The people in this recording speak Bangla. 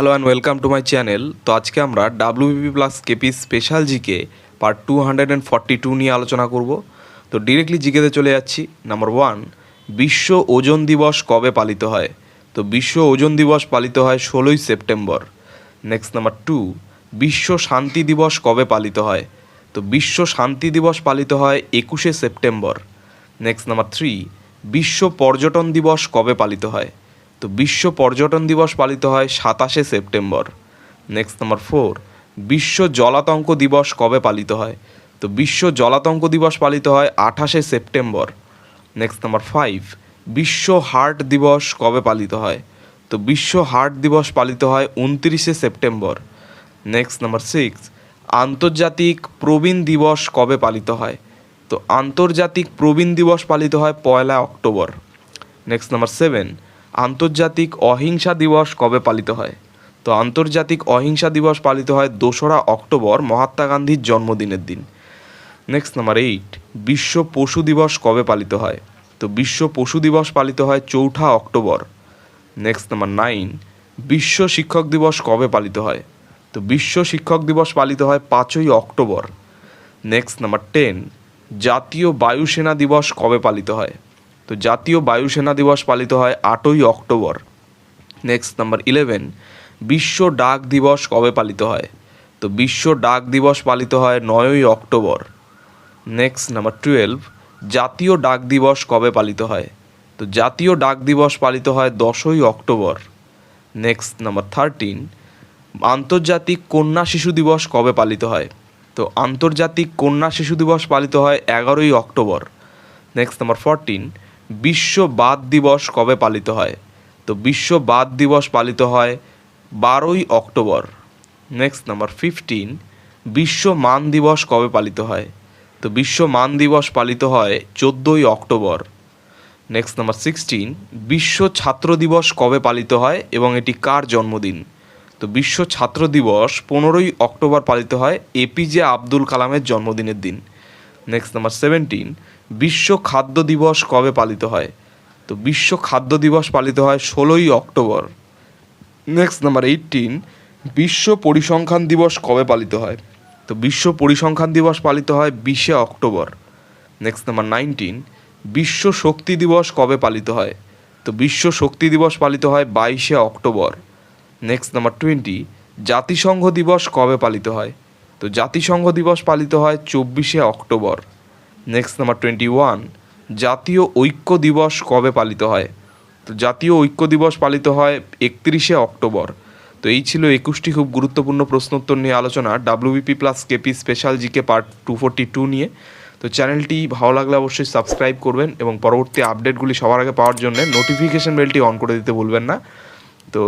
Hello and welcome to my channel তো আজকে আমরা WBP plus KP special GK part two hundred and forty two নিয়ে আলোচনা করব। তো ডিরেক্টলি জিকেতে চলে যাচ্ছি। নাম্বার ওয়ান বিশ্ব ওজন দিবস কবে পালিত হয়? তো বিশ্ব ওজন দিবস পালিত হয় ষোলোই সেপ্টেম্বর। নেক্সট নাম্বার টু বিশ্ব শান্তি দিবস কবে পালিত হয়? তো বিশ্ব শান্তি দিবস পালিত হয় একুশে সেপ্টেম্বর। নেক্সট নাম্বার থ্রি বিশ্ব পর্যটন দিবস কবে পালিত হয়? তো বিশ্ব পর্যটন দিবস পালিত হয় সাতাশে সেপ্টেম্বর। নেক্সট নাম্বার ফোর বিশ্ব জলাতঙ্ক দিবস কবে পালিত হয়? তো বিশ্ব জলাতঙ্ক দিবস পালিত হয় আঠাশে সেপ্টেম্বর। নেক্সট নাম্বার ফাইভ বিশ্ব হার্ট দিবস কবে পালিত হয়? তো বিশ্ব হার্ট দিবস পালিত হয় উনত্রিশে সেপ্টেম্বর। নেক্সট নাম্বার সিক্স আন্তর্জাতিক প্রবীণ দিবস কবে পালিত হয়? তো আন্তর্জাতিক প্রবীণ দিবস পালিত হয় পয়লা অক্টোবর। নেক্সট নাম্বার সেভেন আন্তর্জাতিক অহিংসা দিবস কবে পালিত হয়? তো আন্তর্জাতিক অহিংসা দিবস পালিত হয় দোসরা অক্টোবর মহাত্মা গান্ধীর জন্মদিনের দিন। নেক্সট নাম্বার এইট বিশ্ব পশু দিবস কবে পালিত হয়? তো বিশ্ব পশু দিবস পালিত হয় চৌঠা অক্টোবর। নেক্সট নাম্বার নাইন বিশ্ব শিক্ষক দিবস কবে পালিত হয়? তো বিশ্ব শিক্ষক দিবস পালিত হয় পাঁচই অক্টোবর। নেক্সট নাম্বার টেন জাতীয় বায়ুসেনা দিবস কবে পালিত হয়? তো জাতীয় বায়ুসেনা দিবস পালিত হয় আটই অক্টোবর। নেক্সট নাম্বার ইলেভেন বিশ্ব ডাক দিবস কবে পালিত হয়? তো বিশ্ব ডাক দিবস পালিত হয় নয়ই অক্টোবর। নেক্সট নাম্বার টুয়েলভ জাতীয় ডাক দিবস কবে পালিত হয়? তো জাতীয় ডাক দিবস পালিত হয় দশই অক্টোবর। নেক্সট নাম্বার থার্টিন আন্তর্জাতিক কন্যা শিশু দিবস কবে পালিত হয়? তো আন্তর্জাতিক কন্যা শিশু দিবস পালিত হয় এগারোই অক্টোবর। নেক্সট নাম্বার ফোরটিন বিশ্ব বাদ দিবস কবে পালিত হয়? তো বিশ্ব বাদ দিবস পালিত হয় বারোই অক্টোবর। নেক্সট নাম্বার ফিফটিন বিশ্ব মান দিবস কবে পালিত হয়? তো বিশ্ব মান দিবস পালিত হয় চোদ্দোই অক্টোবর। নেক্সট নাম্বার সিক্সটিন বিশ্ব ছাত্র দিবস কবে পালিত হয় এবং এটি কার জন্মদিন? তো বিশ্ব ছাত্র দিবস পনেরোই অক্টোবর পালিত হয় এপিজে আব্দুল কালামের জন্মদিনের দিন। নেক্সট নাম্বার সেভেন্টিন বিশ্ব খাদ্য দিবস কবে পালিত হয়? তো বিশ্ব খাদ্য দিবস পালিত হয় ষোলোই অক্টোবর। নেক্সট নাম্বার এইটিন বিশ্ব পরিসংখ্যান দিবস কবে পালিত হয়? তো বিশ্ব পরিসংখ্যান দিবস পালিত হয় বিশে অক্টোবর। নেক্সট নাম্বার নাইনটিন বিশ্ব শক্তি দিবস কবে পালিত হয়? তো বিশ্ব শক্তি দিবস পালিত হয় বাইশে অক্টোবর। নেক্সট নাম্বার টোয়েন্টি জাতিসংঘ দিবস কবে পালিত হয়? তো জাতিসংঘ দিবস পালিত হয় চব্বিশে October. Next number twenty one জাতীয় ঐক্য দিবস কবে পালিত হয়? তো জাতীয় ঐক্য দিবস পালিত হয় একত্রিশে অক্টোবর। তো এই ছিল একুশটি খুব গুরুত্বপূর্ণ প্রশ্নোত্তর নিয়ে আলোচনা। WBP plus KP special GK part two forty two নিয়ে। তো চ্যানেলটি ভালো লাগলে অবশ্যই সাবস্ক্রাইব করবেন এবং পরবর্তী আপডেটগুলি সবার আগে পাওয়ার জন্য নোটিফিকেশন বেলটি অন করে দিতে ভুলবেন না। তো